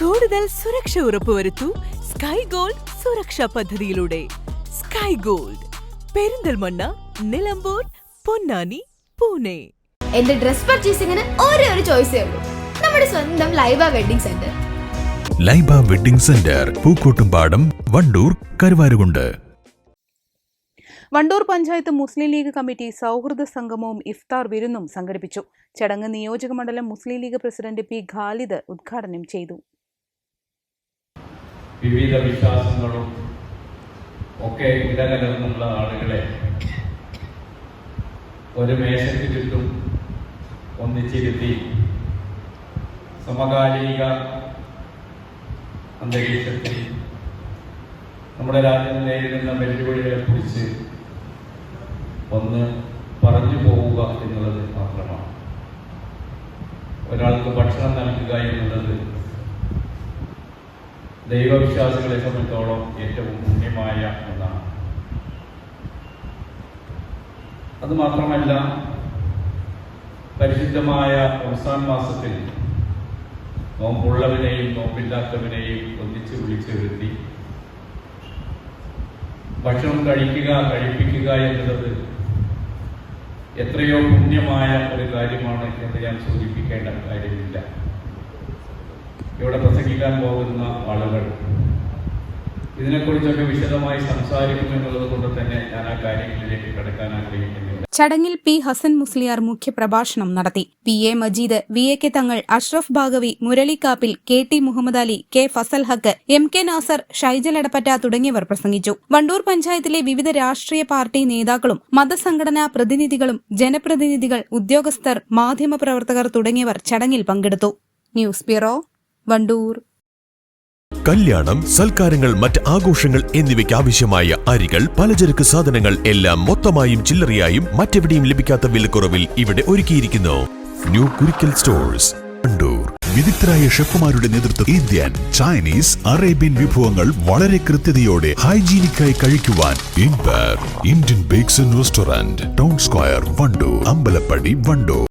കൂടുതൽ സുരക്ഷ ഉറപ്പുവരുത്തൂ sky gold സുരക്ഷാ പദ്ധതിയിലൂടെ. Sky Gold Perinthalmanna Nilambur Ponnani Pune. എന്റെ ഡ്രസ് പർച്ചേസിംഗിന് ഒരേ ഒരു ചോയ്സേ ഉള്ളൂ. നമ്മുടെ സ്വന്തം Laiba wedding centre Laiba wedding centre Pookkottumpadam Wandoor Karuvarakundu. Wandoor panchayat Muslim League committee സൗഹൃദ സംഗമവും ഇഫ്താർ വിരുന്നും സംഘടിപ്പിച്ചു. ചടങ്ങ് നിയോജക മണ്ഡലം മുസ്ലിം ലീഗ് പ്രസിഡന്റ് പി ഖാലിദ് ഉദ്ഘാടനം ചെയ്തു. വിവിധ വിശ്വാസങ്ങളും ഒക്കെ ഇടകലർന്നുള്ള ആളുകളെ ഒരു മേശയ്ക്ക് ചുറ്റും ഒന്നിച്ചിരുത്തി സമകാലിക അന്തരീക്ഷത്തിൽ നമ്മുടെ രാജ്യം നേരിടുന്ന വെല്ലുവിളികളെ കുറിച്ച് ഒന്ന് പറഞ്ഞു പോവുക എന്നുള്ളത് മാത്രമാണ്. ഒരാൾക്ക് ഭക്ഷണം നൽകുക എന്നുള്ളത് ദൈവവിശ്വാസികളെ സംബന്ധിച്ചോളം ഏറ്റവും പുണ്യമായ ഒന്നാണ്. അത് മാത്രമല്ല പരിശുദ്ധമായ റംസാൻ മാസത്തിൽ നോമ്പുള്ളവനെയും നോമ്പില്ലാത്തവനെയും ഒന്നിച്ച് വിളിച്ചു വരുത്തി ഭക്ഷണം കഴിക്കുക കഴിപ്പിക്കുക എന്നുള്ളത് എത്രയോ പുണ്യമായ ഒരു കാര്യമാണ് എന്ന് ഞാൻ സൂചിപ്പിക്കേണ്ട കാര്യമില്ല. ഇവിടെ പ്രസംഗിക്കാൻ പോകുന്ന ആളുകൾ ഇതിനെക്കുറിച്ചൊക്കെ വിശദമായി സംസാരിക്കും എന്നുള്ളത് കൊണ്ട് തന്നെ ഞാൻ ആ കാര്യങ്ങളിലേക്ക് കിടക്കാൻ ആഗ്രഹിക്കുന്നില്ല. ചടങ്ങിൽ പി. ഹസൻ മുസ്ലിയാർ മുഖ്യപ്രഭാഷണം നടത്തി. P. A. Majeed V. A. K. Thangal Ashraf Bhagavi Muralikkappil K. T. Muhammad Ali K. Fasal Haq M. K. Nasar Shaijal Edappatta തുടങ്ങിയവർ പ്രസംഗിച്ചു. വണ്ടൂർ പഞ്ചായത്തിലെ വിവിധ രാഷ്ട്രീയ പാർട്ടി നേതാക്കളും മതസംഘടനാ പ്രതിനിധികളും ജനപ്രതിനിധികൾ ഉദ്യോഗസ്ഥർ മാധ്യമപ്രവർത്തകർ തുടങ്ങിയവർ ചടങ്ങിൽ പങ്കെടുത്തു. News bureau Wandoor. കല്യാണം സൽക്കാരങ്ങൾ മറ്റ് ആഘോഷങ്ങൾ എന്നിവയ്ക്ക് ആവശ്യമായ അരികൾ പലചരക്ക് സാധനങ്ങൾ എല്ലാം മൊത്തമായും ചില്ലറയായും മറ്റെവിടെയും ലഭിക്കാത്ത വിലക്കുറവിൽ ഇവിടെ ഒരുക്കിയിരിക്കുന്നു. ന്യൂ കുരിക്കൽ സ്റ്റോഴ്സ് വിദഗ്ധരായ ഷെഫുമാരുടെ നേതൃത്വം ഇന്ത്യൻ ചൈനീസ് അറേബ്യൻ വിഭവങ്ങൾ വളരെ കൃത്യതയോടെ ഹൈജീനിക്കായി കഴിക്കുവാൻ Indian bakes and restaurant town square Wandoor Ambalappadi Wandoor.